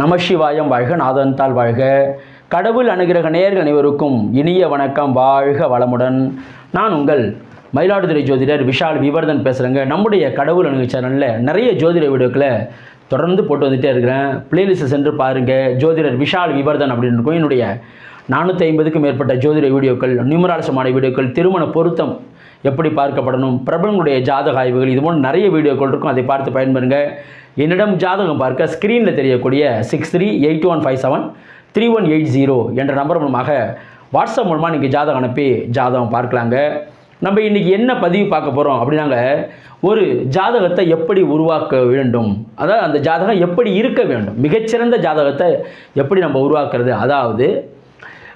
நமசிவாயம் வாழ்க நாதந்தால் வாழ்க. கடவுள் அணுகிரக நேயர்கள் அனைவருக்கும் இனிய வணக்கம் வாழ்க வளமுடன். நான் உங்கள் மயிலாடுதுறை ஜோதிடர் விஷால் விவர்தன் பேசுகிறேங்க நம்முடைய கடவுள் அணுகு சேனலில் நிறைய ஜோதிட வீடியோக்களை தொடர்ந்து போட்டு வந்துட்டே இருக்கிறேன். பிளேலிஸ்ட்டை சென்று பாருங்கள் ஜோதிடர் விஷால் விவர்தன் அப்படின்னு இருக்கும். என்னுடைய நானூற்றி ஐம்பதுக்கும் மேற்பட்ட ஜோதிட வீடியோக்கள் நியூமராலசமான வீடியோக்கள் திருமண பொருத்தம் எப்படி பார்க்கப்படணும் பிரபலங்களுடைய ஜாதக ஆய்வுகள் இது போன்ற நிறைய வீடியோக்கள் இருக்கும். அதை பார்த்து பயன்பெறுங்க. என்னிடம் ஜாதகம் பார்க்க ஸ்க்ரீனில் தெரியக்கூடிய six three eight one five seven three one eight zero என்ற நம்பர் மூலமாக வாட்ஸ்அப் மூலமாக நீங்கள் ஜாதகம் அனுப்பி ஜாதகம் பார்க்கலாங்க. நம்ம இன்றைக்கி என்ன பதிவு பார்க்க போகிறோம் அப்படின்னாங்க ஒரு ஜாதகத்தை எப்படி உருவாக்க வேண்டும்? அதாவது அந்த ஜாதகம் எப்படி இருக்க வேண்டும்? மிகச்சிறந்த ஜாதகத்தை எப்படி நம்ம உருவாக்குறது? அதாவது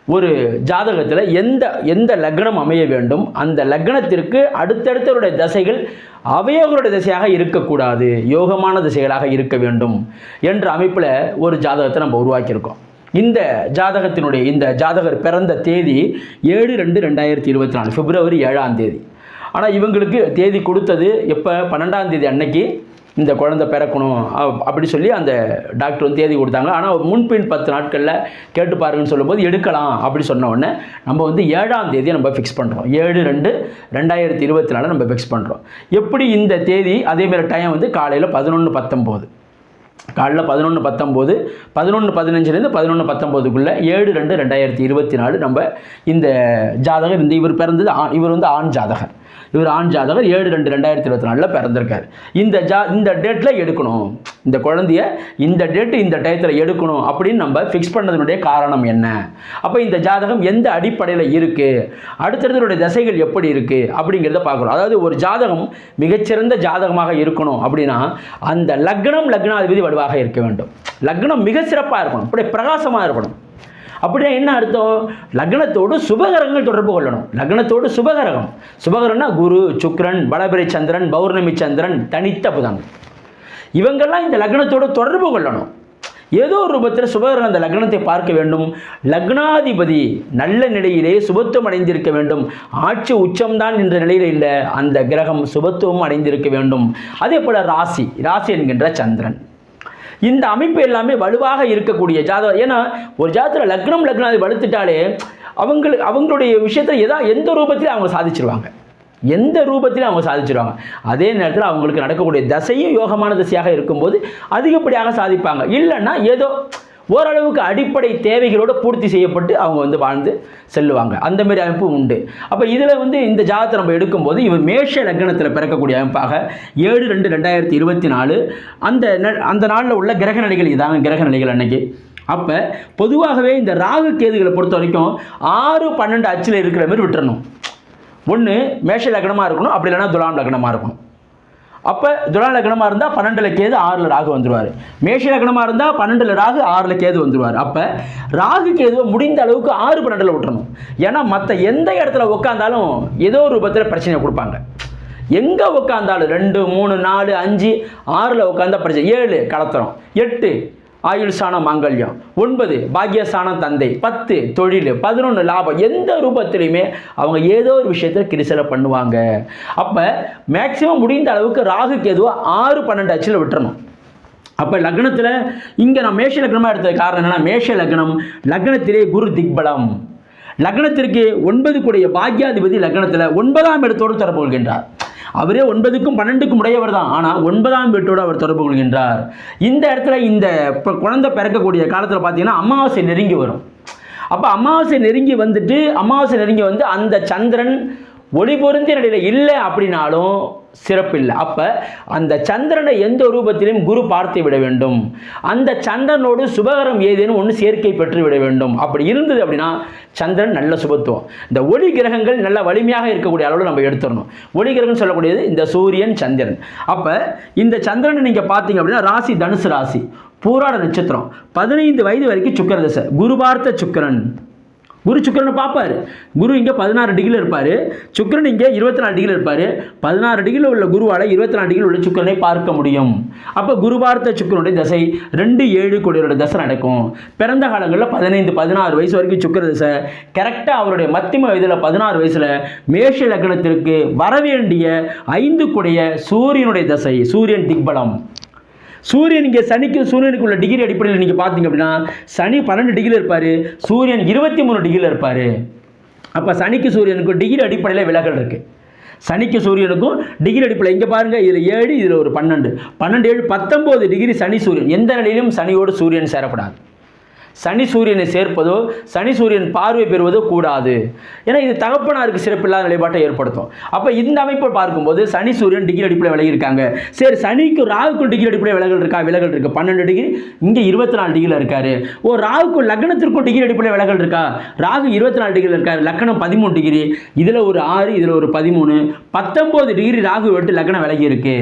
ஒரு ஜாதகத்தில் எந்த எந்த லக்னம் அமைய வேண்டும்? அந்த லக்னத்திற்கு அடுத்தடுத்தவருடைய தசைகள் அவயவர்களுடைய திசையாக இருக்கக்கூடாது. யோகமான திசைகளாக இருக்க வேண்டும் என்ற அமைப்பில் ஒரு ஜாதகத்தை நம்ம உருவாக்கியிருக்கோம். இந்த ஜாதகத்தினுடைய இந்த ஜாதகர் பிறந்த தேதி ஏழு ரெண்டு ரெண்டாயிரத்தி இருபத்தி நாலு பிப்ரவரி ஏழாம் தேதி. ஆனால் இவங்களுக்கு தேதி கொடுத்தது எப்போ? பன்னெண்டாம் தேதி அன்னைக்கு இந்த குழந்தை பிறக்கணும் அப்- அப்படி சொல்லி அந்த டாக்டர் வந்து தேதி கொடுத்தாங்க. ஆனால் முன்பின் பத்து நாட்களில் கேட்டு பாருங்கன்னு சொல்லும்போது எடுக்கலாம் அப்படி சொன்ன உடனே நம்ம வந்து ஏழாம் தேதியை நம்ம ஃபிக்ஸ் பண்ணுறோம் ஏழு ரெண்டு ரெண்டாயிரத்தி இருபத்தி நாலு நம்ம ஃபிக்ஸ் பண்ணுறோம் எப்படி இந்த தேதி அதேமாதிரி டைம் வந்து காலையில் பதினொன்று பத்தொம்போது. காலைல பதினொன்று பத்தொம்போது பதினொன்று பதினஞ்சுலேருந்து பதினொன்று பத்தொம்போதுக்குள்ளே ஏழு ரெண்டு ரெண்டாயிரத்தி இருபத்தி நாலு நம்ம இந்த ஜாதகர் இந்த இவர் பிறந்தது ஆண் இவர் வந்து ஆண் ஜாதகர். இவர் ஆண் ஜாதகர் ஏழு ரெண்டு ரெண்டாயிரத்தி இருபத்தி நாலில் பிறந்திருக்காரு. இந்த ஜா இந்த டேட்டில் எடுக்கணும். இந்த குழந்தைய இந்த டேட்டு இந்த டயத்தில் எடுக்கணும் அப்படின்னு நம்ம ஃபிக்ஸ் பண்ணதனுடைய காரணம் என்ன? அப்போ இந்த ஜாதகம் எந்த அடிப்படையில் இருக்குது அடுத்தடுத்தனுடைய தசைகள் எப்படி இருக்குது அப்படிங்கிறத பார்க்குறோம். அதாவது ஒரு ஜாதகம் மிகச்சிறந்த ஜாதகமாக இருக்கணும் அப்படின்னா அந்த லக்னம் லக்னாதிபதி வலுவாக இருக்க வேண்டும். லக்னம் மிக சிறப்பாக இருக்கணும். அப்படியே பிரகாசமாக இருக்கணும். அப்படின்னா என்ன அர்த்தம்? லக்னத்தோடு சுபகரங்கள் தொடர்பு கொள்ளணும். லக்னத்தோடு சுபகரகம். சுபகரம்னா குரு சுக்ரன் வளபிரை சந்திரன் பௌர்ணமி சந்திரன் தனித்த புதன். இவங்கெல்லாம் இந்த லக்னத்தோடு தொடர்பு கொள்ளணும். ஏதோ ஒரு ரூபத்தில் சுபகரகம் அந்த லக்னத்தை பார்க்க வேண்டும். லக்னாதிபதி நல்ல நிலையிலே சுபத்துவம் அடைந்திருக்க வேண்டும். ஆட்சி உச்சம்தான் என்ற நிலையில் இல்லை. அந்த கிரகம் சுபத்துவம் அடைந்திருக்க வேண்டும். அதே போல் ராசி. ராசி என்கின்ற சந்திரன். இந்த அமைப்பு எல்லாமே வலுவாக இருக்கக்கூடிய ஜாதகம் ஏன்னா ஒரு ஜாதகத்தில் லக்னம் லக்னாதி வலுத்துட்டாலே அவங்களுக்கு அவங்களுடைய விஷயத்தில் எதா எந்த ரூபத்திலையும் அவங்க சாதிச்சிருவாங்க. எந்த ரூபத்திலும் அவங்க சாதிச்சிருவாங்க. அதே நேரத்தில் அவங்களுக்கு நடக்கக்கூடிய தசையும் யோகமான தசையாக இருக்கும்போது அதிகப்படியாக சாதிப்பாங்க. இல்லைன்னா ஏதோ ஓரளவுக்கு அடிப்படை தேவைகளோடு பூர்த்தி செய்யப்பட்டு அவங்க வந்து வாழ்ந்து செல்லுவாங்க. அந்த மாதிரி அமைப்பு உண்டு. அப்போ இதில் வந்து இந்த ஜாதகத்தை நம்ம எடுக்கும்போது இவர் மேஷ லக்னத்தில் பிறக்கக்கூடிய அமைப்பாக ஏழு ரெண்டு ரெண்டாயிரத்தி இருபத்தி நாலு அந்த ந- அந்த நாளில் உள்ள கிரக நிலைகள் இதாங்க கிரக நிலைகள் அன்னைக்கு. அப்போ பொதுவாகவே இந்த ராகு கேதுகளை பொறுத்த வரைக்கும் ஆறு பன்னெண்டு அச்சில் இருக்கிற மாதிரி விட்டுறணும். ஒன்று மேஷ லக்னமாக இருக்கணும். அப்படி இல்லைன்னா துலாம் லக்னமாக இருக்கணும். அப்போ துலா லக்னமாக இருந்தால் பன்னெண்டில் கேது ஆறில் ராகு வந்துடுவார் மேஷ லக்னமாக இருந்தால் பன்னெண்டில் ராகு ஆறில் கேது வந்துடுவார் அப்போ ராகு கேதுவை முடிந்த அளவுக்கு ஆறு பன்னெண்டில் விட்டுறணும். ஏன்னா மற்ற எந்த இடத்துல உட்காந்தாலும் ஏதோ ஒரு ரூபத்தில் பிரச்சனையை கொடுப்பாங்க. எங்கே உட்காந்தாலும் ரெண்டு மூணு நாலு அஞ்சு ஆறில் உட்காந்தா பிரச்சனை. ஏழு கலத்துறோம் எட்டு ஆயுள் சாணம் மாங்கல்யம். ஒன்பது பாக்கியஸ்தானம் தந்தை. பத்து தொழில். பதினொன்று லாபம். எந்த ரூபத்திலையுமே அவங்க ஏதோ ஒரு விஷயத்தில் கிரிசலை பண்ணுவாங்க. அப்போ மேக்சிமம் முடிந்த அளவுக்கு ராகுக்கு எதுவோ ஆறு பன்னெண்டு அச்சில் விட்டுறணும். அப்போ லக்னத்தில் இங்கே நான் மேஷ லக்னமாக எடுத்தது காரணம் என்னென்னா மேஷ லக்னம் லக்னத்திலே குரு திக்பலம். லக்னத்திற்கு ஒன்பது கூடிய பாக்யாதிபதி லக்னத்தில் ஒன்பதாம் இடத்தோடு தரப்போகின்றார் அவரே ஒன்பதுக்கும் பன்னெண்டுக்கும் உடையவர் தான். ஆனால் ஒன்பதாம் வீட்டோடு அவர் தொடர்பு கொள்கின்றார். இந்த இடத்துல இந்த இப்போ குழந்தை பிறக்கக்கூடிய காலத்தில் பார்த்தீங்கன்னா அமாவாசை நெருங்கி வரும். அப்போ அமாவாசை நெருங்கி வந்துட்டு அமாவாசை நெருங்கி வந்து அந்த சந்திரன் ஒளி பொருந்திய நிலையில் இல்லை அப்படின்னாலும் சிறப்பில்லை. அப்போ அந்த சந்திரனை எந்த ரூபத்திலும் குரு பார்த்து விட வேண்டும். அந்த சந்திரனோடு சுபகரம் ஏதேனும் ஒன்று சேர்க்கை பெற்று விட வேண்டும். அப்படி இருந்தது அப்படின்னா சந்திரன் நல்ல சுபத்துவம். இந்த ஒளி கிரகங்கள் நல்ல வலிமையாக இருக்கக்கூடிய அளவில் நம்ம எடுத்துடணும். ஒளி கிரகம் சொல்லக்கூடியது இந்த சூரியன் சந்திரன். அப்போ இந்த சந்திரனை நீங்கள் பார்த்தீங்க அப்படின்னா ராசி தனுசு ராசி. பூராட நட்சத்திரம். பதினைந்து வயது வரைக்கும் சுக்கர தசை குரு பார்த்த சுக்கிரன். குரு சுக்கரனை பார்ப்பார். குரு இங்கே பதினாறு டிகிரியில் இருப்பார். சுக்கரன் இங்கே இருபத்தி நாலு டிகிரியில் இருப்பார். பதினாறு டிகிரியில் உள்ள குருவால் இருபத்தி நாலு டிகிரியில் உள்ள சுக்கரனை பார்க்க முடியும். அப்போ குரு பார்த்த சுக்கிரனுடைய தசை ரெண்டு ஏழு கோடியோட தசை நடக்கும். பிறந்த காலங்களில் பதினைந்து பதினாறு வயசு வரைக்கும் சுக்கிர தசை. கரெக்டாக அவருடைய மத்தியம வயதில் பதினாறு வயசில் மேஷ லக்னத்திற்கு வரவேண்டிய ஐந்து கூடிய சூரியனுடைய தசை சூரியன் திக்பலம். சூரியன் இங்கே சனிக்கு சூரியனுக்கு உள்ள டிகிரி அடிப்படையில் நீங்கள் பார்த்தீங்க அப்படின்னா சனி பன்னெண்டு டிகிரி இருப்பார் சூரியன் இருபத்தி மூணு டிகிரியில் இருப்பார். அப்போ சனிக்கு சூரியனுக்கு டிகிரி அடிப்படையில் விலகல் இருக்குது சனிக்கு சூரியனுக்கும் டிகிரி அடிப்படையில் இங்கே பாருங்கள் இதில் ஏழு இதில் ஒரு பன்னெண்டு. பன்னெண்டு ஏழு பத்தொம்போது டிகிரி சனி சூரியன். எந்த நிலையிலும் சனியோடு சூரியன் சேரப்படாது. சனி சூரியனை சேர்ப்பதோ சனி சூரியன் பார்வை பெறுவதோ கூடாது. ஏன்னா இது தகப்பனாருக்கு சிறப்பில்லாத நிலைப்பாட்டை ஏற்படுத்தும். அப்போ இந்த அமைப்பை பார்க்கும்போது சனி சூரியன் டிகிரி அடிப்படையில் விலகியிருக்காங்க. சரி சனிக்கும் ராகுக்கும் டிகிரி அடிப்படையில் விலகல் இருக்கா? விலகல் இருக்கு. பன்னெண்டு டிகிரி இங்கே இருபத்தி நாலு டிகிரியில் இருக்காரு. ஓ ராகுக்கும் லக்னத்திற்கும் டிகிரி அடிப்படையில் விலகல் இருக்கா? ராகு இருபத்தி நாலு டிகிரியில் இருக்காரு. லக்னம் பதிமூணு டிகிரி இதில் ஒரு ஆறு இதில் ஒரு பதிமூணு. பத்தொம்போது டிகிரி ராகு விட்டு லக்னம் விலகி இருக்கு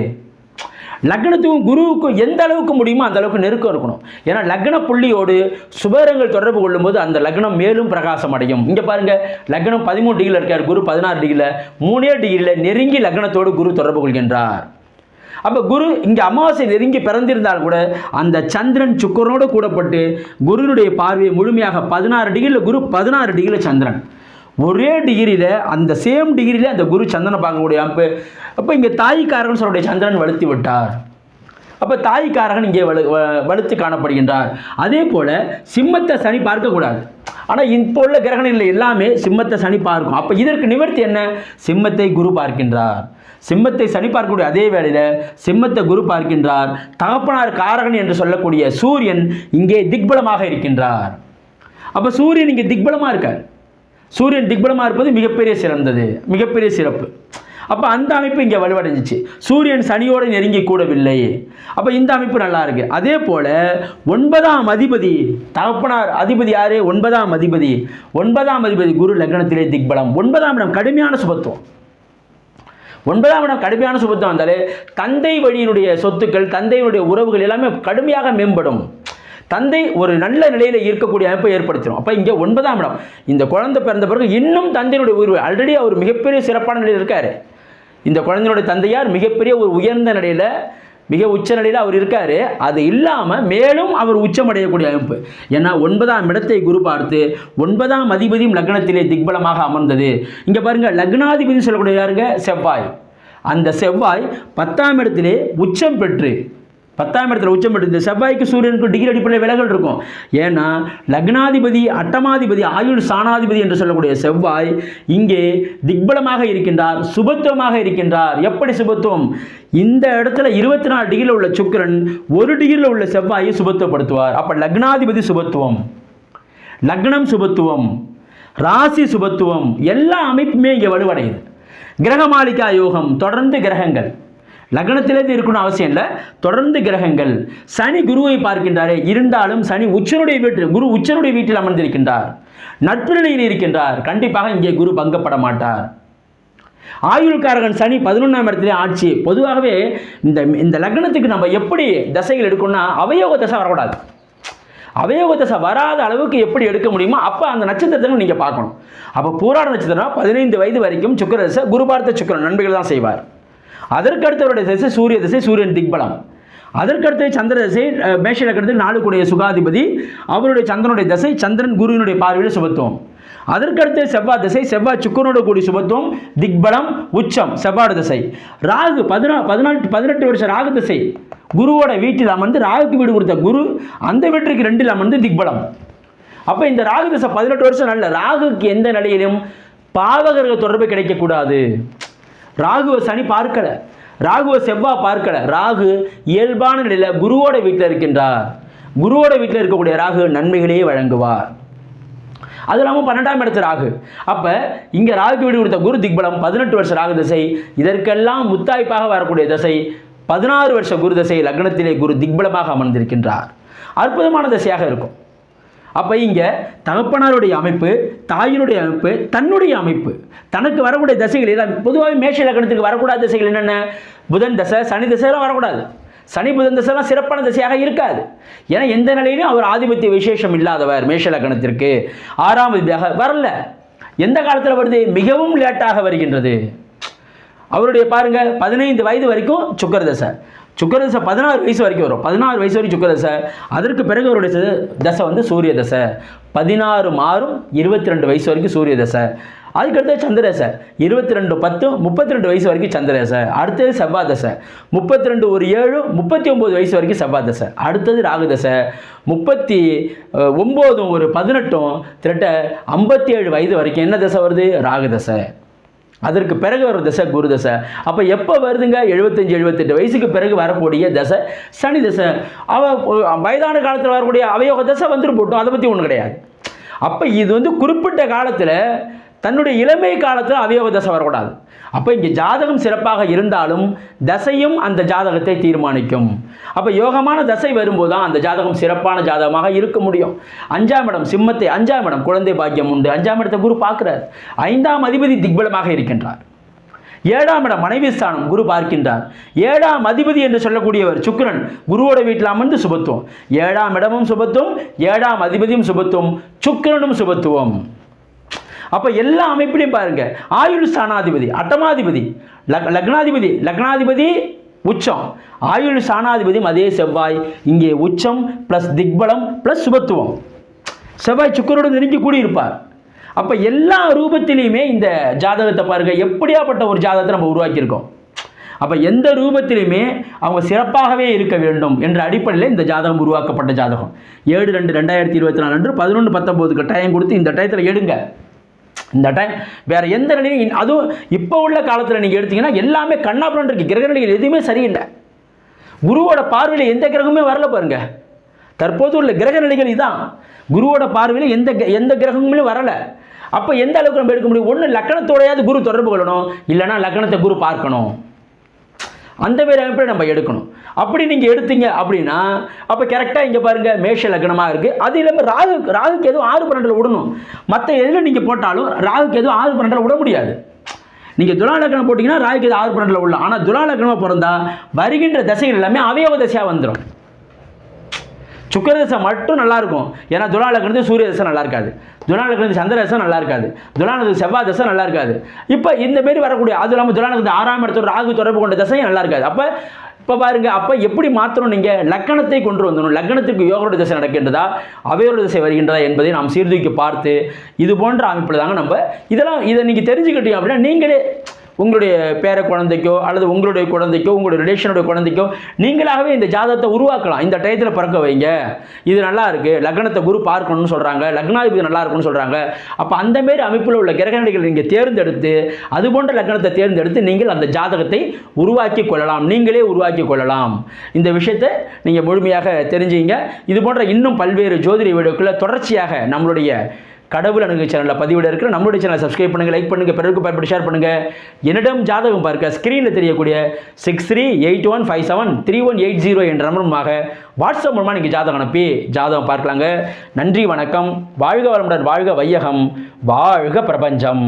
லக்னத்துக்கும் குருவுக்கும் எந்த அளவுக்கு முடியுமோ அந்த அளவுக்கு நெருக்கம் இருக்கணும். ஏன்னா லக்ன புள்ளியோடு சுபரங்கள் தொடர்பு கொள்ளும்போது அந்த லக்னம் மேலும் பிரகாசம் அடையும். இங்கே பாருங்க லக்னம் பதிமூணு டிகிரியில் இருக்கார் குரு பதினாறு டிகிரியில் மூணே டிகிரியில் நெருங்கி லக்னத்தோடு குரு தொடர்பு கொள்கின்றார். அப்போ குரு இங்கே அமாவாசை நெருங்கி பிறந்திருந்தால் கூட அந்த சந்திரன் சுக்கரனோடு கூடப்பட்டு குருனுடைய பார்வையை முழுமையாக பதினாறு டிகிரியில் குரு பதினாறு டிகிரியில் சந்திரன். ஒரே டிகிரியில் அந்த சேம் டிகிரியில் அந்த குரு சந்திரனை பார்க்கக்கூடிய அமைப்பு. அப்போ இங்கே தாய்க்காரகன் சொல்லக்கூடிய சந்திரன் வலுத்து விட்டார். அப்போ தாய்க்காரகன் இங்கே வலு வ- வலுத்து காணப்படுகின்றார். அதே போல் சிம்மத்தை சனி பார்க்கக்கூடாது. ஆனால் இப்போ உள்ள கிரகணங்கள் எல்லாமே சிம்மத்தை சனி பார்க்கும். அப்போ இதற்கு நிவர்த்தி என்ன? சிம்மத்தை குரு பார்க்கின்றார். சிம்மத்தை சனி பார்க்கக்கூடிய அதே வேளையில் சிம்மத்தை குரு பார்க்கின்றார். தகப்பனார் காரகன் என்று சொல்லக்கூடிய சூரியன் இங்கே திக்பலமாக இருக்கின்றார். அப்போ சூரியன் இங்கே திக்பலமாக இருக்கார். சூரியன் திக்பலமாக இருப்பது மிகப்பெரிய சிறந்தது மிகப்பெரிய சிறப்பு. அப்போ அந்த அமைப்பு இங்கே வலுவடைஞ்சிச்சு. சூரியன் சனியோடு நெருங்கி கூடவில்லை. அப்போ இந்த அமைப்பு நல்லா இருக்கு. அதே போல் ஒன்பதாம் அதிபதி தகப்பனார் அதிபதி யாரு? ஒன்பதாம் அதிபதி. ஒன்பதாம் அதிபதி குரு லக்னத்திலே திக்பலம். ஒன்பதாம் இடம் கடுமையான சுபத்துவம். ஒன்பதாம் இடம் கடுமையான சுபத்துவம் வந்தாலே தந்தை வழியினுடைய சொத்துக்கள் தந்தையினுடைய உறவுகள் எல்லாமே கடுமையாக மேம்படும். தந்தை ஒரு நல்ல நிலையில் இருக்கக்கூடிய அமைப்பை ஏற்படுத்திடும். அப்போ இங்கே ஒன்பதாம் இடம். இந்த குழந்தை பிறந்த பிறகு இன்னும் தந்தையினுடைய உயர்வு. ஆல்ரெடி அவர் மிகப்பெரிய சிறப்பான நிலையில் இருக்கார். இந்த குழந்தையினுடைய தந்தையார் மிகப்பெரிய ஒரு உயர்ந்த நிலையில் மிக உச்ச நிலையில் அவர் இருக்கார். அது இல்லாமல் மேலும் அவர் உச்சமடையக்கூடிய அமைப்பு. ஏன்னா ஒன்பதாம் இடத்தை குரு பார்த்து ஒன்பதாம் அதிபதியும் லக்னத்திலே திக்பலமாக அமர்ந்தது. இங்கே பாருங்கள் லக்னாதிபதி சொல்லக்கூடிய யாருங்க? செவ்வாய். அந்த செவ்வாய் பத்தாம் இடத்திலே உச்சம் பெற்று பத்தாம் இடத்துல உச்சம் பெற்று இந்த செவ்வாய்க்கு சூரியனுக்கு டிகிரி அடிப்படையில் விலகல் இருக்கும். ஏன்னா லக்னாதிபதி அட்டமாதிபதி ஆயுள் சாணாதிபதி என்று சொல்லக்கூடிய செவ்வாய் இங்கே திக்பலமாக இருக்கின்றார் சுபத்துவமாக இருக்கின்றார். எப்படி சுபத்துவம்? இந்த இடத்துல இருபத்தி நாலு டிகிரியில் உள்ள சுக்கரன் ஒரு டிகிரியில் உள்ள செவ்வாயை சுபத்துவப்படுத்துவார். அப்போ லக்னாதிபதி சுபத்துவம். லக்னம் சுபத்துவம். ராசி சுபத்துவம். எல்லா அமைப்புமே இங்கே வலுவடையுது. கிரகமாளிகா யோகம் தொடர்ந்து கிரகங்கள். லக்னத்திலேருந்து இருக்கணும் அவசியம் இல்லை. தொடர்ந்து கிரகங்கள். சனி குருவை பார்க்கின்றாரே. இருந்தாலும் சனி உச்சனுடைய வீட்டில் குரு உச்சனுடைய வீட்டில் அமர்ந்திருக்கின்றார். நட்பு நிலையில் இருக்கின்றார். கண்டிப்பாக இங்கே குரு பங்கப்பட மாட்டார். ஆயுள்காரகன் சனி பதினொன்றாம் இடத்துல ஆட்சி. பொதுவாகவே இந்த இந்த லக்னத்துக்கு நம்ம எப்படி தசைகள் எடுக்கணும்னா அவயோக தசை வரக்கூடாது. அவயோக தசை வராத அளவுக்கு எப்படி எடுக்க முடியுமோ அப்போ அந்த நட்சத்திரத்தை நீங்கள் பார்க்கணும். அப்போ பூராட நட்சத்திரம் பதினைந்து வயது வரைக்கும் சுக்கர தசை குரு பார்த்த சுக்கிரன் நண்பர்கள் தான் செய்வார். அதற்கு அடுத்தவருடைய திசை சூரிய திசை சூரியன் திக்பலம். அதற்கடுத்து சந்திர திசை அஹ், மேஷ லக்கணத்தில் நாளுக்குடைய சுகாதிபதி அவருடைய சந்திரனுடைய திசை சந்திரன் குருவினுடைய பார்வையில் சுபத்துவம். அதற்கடுத்து செவ்வாய் திசை செவ்வாய் சுக்கரனோட கூடிய சுபத்துவம் திக்பலம் உச்சம் செவ்வாடு திசை. ராகு பதினா பதினெட்டு பதினெட்டு வருஷம் ராகு திசை. குருவோட வீட்டில் அமர்ந்து ராகுக்கு வீடு கொடுத்த குரு அந்த வீட்டுக்கு ரெண்டில் அமர்ந்து திக்பலம். அப்போ இந்த ராகு திசை பதினெட்டு வருஷம் நல்ல ராகுக்கு எந்த நிலையிலும் பாவகர்கள் தொடர்பு கிடைக்கக்கூடாது. ராகுவ சனி பார்க்கல. ராகுவை செவ்வாய் பார்க்கல. ராகு இயல்பான நிலையில் குருவோட வீட்டில் இருக்கின்றார். குருவோட வீட்டில் இருக்கக்கூடிய ராகு நன்மைகளையே வழங்குவார். அது இல்லாமல் பன்னெண்டாம் இடத்து ராகு. அப்போ இங்கே ராகு வீடு கொடுத்த குரு திக்பலம் பதினெட்டு வருஷ ராகு திசை. இதற்கெல்லாம் முத்தாய்ப்பாக வரக்கூடிய திசை பதினாறு வருஷ குரு தசை லக்னத்திலே குரு திக்பலமாக அமர்ந்திருக்கின்றார். அற்புதமான திசையாக இருக்கும். அப்போ இங்கே தகப்பனாருடைய அமைப்பு தாயினுடைய அமைப்பு தன்னுடைய அமைப்பு. தனக்கு வரக்கூடிய தசைகள் எல்லாம் பொதுவாகவே மேஷ லக்னத்துக்கு வரக்கூடாத திசைகள் என்னென்ன? புதன் தசை சனி தசைலாம் வரக்கூடாது. சனி புதன் தசைலாம் சிறப்பான திசையாக இருக்காது. ஏன்னா எந்த நிலையிலும் அவர் ஆதிபத்திய விசேஷம் இல்லாதவர் மேஷ லக்னத்திற்கு. ஆறாம் விதியாக வரல. எந்த காலத்தில் வருது? மிகவும் லேட்டாக வருகின்றது. அவருடைய பாருங்க பதினைந்து வயது வரைக்கும் சுக்கர தசை. சுக்கர தசை பதினாறு வயசு வரைக்கும் வரும். பதினாறு வயசு வரைக்கும் சுக்கர தசை அதற்கு பிறகு அவருடைய தசை- வந்து சூரிய தசை பதினாறு மாறும் இருபத்தி ரெண்டு வயசு வரைக்கும் சூரிய தசை அதுக்கடுத்து சந்திரதசை. இருபத்தி ரெண்டு பத்து முப்பத்தி ரெண்டு வயசு வரைக்கும் சந்திரதசை. அடுத்தது செவ்வாய் தசை முப்பத்தி ரெண்டு ஒரு ஏழு முப்பத்தி ஒம்பது வயசு வரைக்கும் செவ்வாய் தசை அடுத்தது ராகு தசை முப்பத்தி ஒம்போதும் ஒரு பதினெட்டும் திரட்ட ஐம்பத்தி ஏழு வயது வரைக்கும் என்ன தசை வருது? ராகு தசை அதற்கு பிறகு வர தசை குரு தசை. அப்போ எப்போ வருதுங்க? எழுபத்தஞ்சு எழுபத்தெட்டு வயசுக்கு பிறகு வரக்கூடிய தசை சனி தசை. அவ வயதான காலத்தில் வரக்கூடிய அவயோக தசை வந்துட்டு போட்டோம். அதை பற்றி ஒன்றும் கிடையாது. அப்போ இது வந்து குறிப்பிட்ட காலத்தில் தன்னுடைய இளமை காலத்தில் அவயோக தசை வரக்கூடாது. அப்போ இங்கே ஜாதகம் சிறப்பாக இருந்தாலும் தசையும் அந்த ஜாதகத்தை தீர்மானிக்கும். அப்போ யோகமான தசை வரும்போது தான் அந்த ஜாதகம் சிறப்பான ஜாதகமாக இருக்க முடியும். அஞ்சாம் இடம் சிம்மத்தை அஞ்சாம் இடம் குழந்தை பாக்கியம் உண்டு. அஞ்சாம் இடத்தை குரு பார்க்கிறார். ஐந்தாம் அதிபதி திக்பலமாக இருக்கின்றார். ஏழாம் இடம் மனைவி ஸ்தானம் குரு பார்க்கின்றார். ஏழாம் அதிபதி என்று சொல்லக்கூடியவர் சுக்கரன் குருவோட வீட்டில் அமர்ந்து சுபத்துவம். ஏழாம் இடமும் சுபத்துவம் ஏழாம் அதிபதியும் சுபத்துவம் சுக்கரனும் சுபத்துவம். அப்போ எல்லா அமைப்பிலையும் பாருங்கள் ஆயுள் ஸ்தானாதிபதி அட்டமாதிபதி லக் லக்னாதிபதி லக்னாதிபதி உச்சம். ஆயுள் சாணாதிபதியும் அதே செவ்வாய். இங்கே உச்சம் ப்ளஸ் திக்பலம் ப்ளஸ் சுபத்துவம். செவ்வாய் சுக்கரோடு நெருங்கி கூடியிருப்பார். அப்போ எல்லா ரூபத்திலையுமே இந்த ஜாதகத்தை பாருங்கள் எப்படியாப்பட்ட ஒரு ஜாதகத்தை நம்ம உருவாக்கியிருக்கோம். அப்போ எந்த ரூபத்திலையுமே அவங்க சிறப்பாகவே இருக்க வேண்டும் என்ற அடிப்படையில் இந்த ஜாதகம் உருவாக்கப்பட்ட ஜாதகம். ஏழு ரெண்டு ரெண்டாயிரத்தி இருபத்தி நாலு அன்று பதினொன்று பத்தொம்போதுக்கு டைம் கொடுத்து இந்த டயத்தில் எடுங்க. இந்த டைம் வேறு எந்த நிலையும் அதுவும் இப்போ உள்ள காலத்தில் நீங்கள் எடுத்தீங்கன்னா எல்லாமே கண்ணாபுரம் இருக்குது கிரக நிலைகள் எதுவுமே சரியில்லை. குருவோட பார்வையில் எந்த கிரகமே வரல பாருங்கள் தற்போது உள்ள கிரக நிலைகள் இதான். குருவோட பார்வையில் எந்த எந்த கிரகமுமே வரல. அப்போ எந்த அளவுக்கு நம்ம எடுக்க முடியும்? ஒன்று லக்கணத்தோடையாவது குரு தொடர்பு கொள்ளணும். இல்லைன்னா லக்கணத்தை குரு பார்க்கணும். அந்த மாதிரி அமைப்பில் நம்ம எடுக்கணும். அப்படி நீங்கள் எடுத்தீங்க அப்படின்னா அப்போ கரெக்டாக இங்கே பாருங்கள் மேஷ லக்னமாக இருக்குது அது இல்லாமல் ராகு ராகுக்கு எதுவும் ஆறு பன்னெண்டில் விடணும். மற்ற எதில் நீங்கள் போட்டாலும் ராகுக்கு எதுவும் ஆறு பன்னெண்டில் விட முடியாது. நீங்கள் துலா லக்னம் போட்டிங்கன்னா ராகுக்கு எதுவும் ஆறு பன்னெண்டில் விடலாம். ஆனால் துலா லக்னமாக பிறந்தா வருகின்ற தசைகள் எல்லாமே அவயவ தசையாக வந்துடும் சுக்கர தசை மட்டும் நல்லா இருக்கும். ஏன்னா துலா லக்னத்து சூரிய தசை நல்லா இருக்காது. துலா லக்னத்து சந்திர தசை நல்லா இருக்காது. துலானது செவ்வாய் தசை நல்லா இருக்காது. இப்போ இந்த மாரி வரக்கூடிய அது இல்லாமல் துலானது ஆறாம் இடத்தோட ராகு தொடர்பு கொண்ட தசையும் நல்லா இருக்காது. அப்போ இப்போ பாருங்க அப்போ எப்படி மாற்றணும் நீங்கள் லக்கணத்தை கொண்டு வந்துடணும். லக்கணத்துக்கு யோகரோட திசை நடக்கின்றதா? அவையோட திசை வருகின்றதா என்பதை நாம் சீர்தூக்கி பார்த்து இது போன்ற அமைப்பில் தாங்க நம்ம இதெல்லாம் இதை நீங்கள் தெரிஞ்சுக்கிட்டீங்க அப்படின்னா நீங்களே உங்களுடைய பேர குழந்தைக்கோ அல்லது உங்களுடைய குழந்தைக்கோ உங்களுடைய ரிலேஷனுடைய குழந்தைக்கோ நீங்களாகவே இந்த ஜாதகத்தை உருவாக்கலாம். இந்த டயத்தில் பிறக்க வைங்க. இது நல்லா இருக்கு. லக்னத்தை குரு பார்க்கணும்னு சொல்கிறாங்க லக்னாதிபதி நல்லா இருக்கும்னு சொல்கிறாங்க அப்போ அந்த மாரி அமைப்பில் உள்ள கிரகணிகள் நீங்கள் தேர்ந்தெடுத்து அது போன்ற லக்னத்தை தேர்ந்தெடுத்து நீங்கள் அந்த ஜாதகத்தை உருவாக்கி கொள்ளலாம். நீங்களே உருவாக்கி கொள்ளலாம். இந்த விஷயத்தை நீங்கள் முழுமையாக தெரிஞ்சுங்க இது போன்ற இன்னும் பல்வேறு ஜோதிட வீடியோக்களை தொடர்ச்சியாக நம்மளுடைய கடவுள் அணுகு சேனலில் பதிவிட இருக்கிற நம்மளுடைய சேனலை சப்ஸ்கிரைப் பண்ணுங்கள் லைக் பண்ணுங்கள் பிறருக்கு பயன்பட்டு ஷேர் பண்ணுங்கள் என்னிடம் ஜாதகம் பார்க்க ஸ்க்ரீனில் தெரியக்கூடிய six three eight one five seven three one eight zero என்ற நம்பருமாக வாட்ஸ்அப் மூலமாக நீங்கள் ஜாதகம் அனுப்பி ஜாதகம் பார்க்கலாங்க. நன்றி வணக்கம். வாழ்க வளமுடன் வாழ்க வையகம். வாழ்க பிரபஞ்சம்.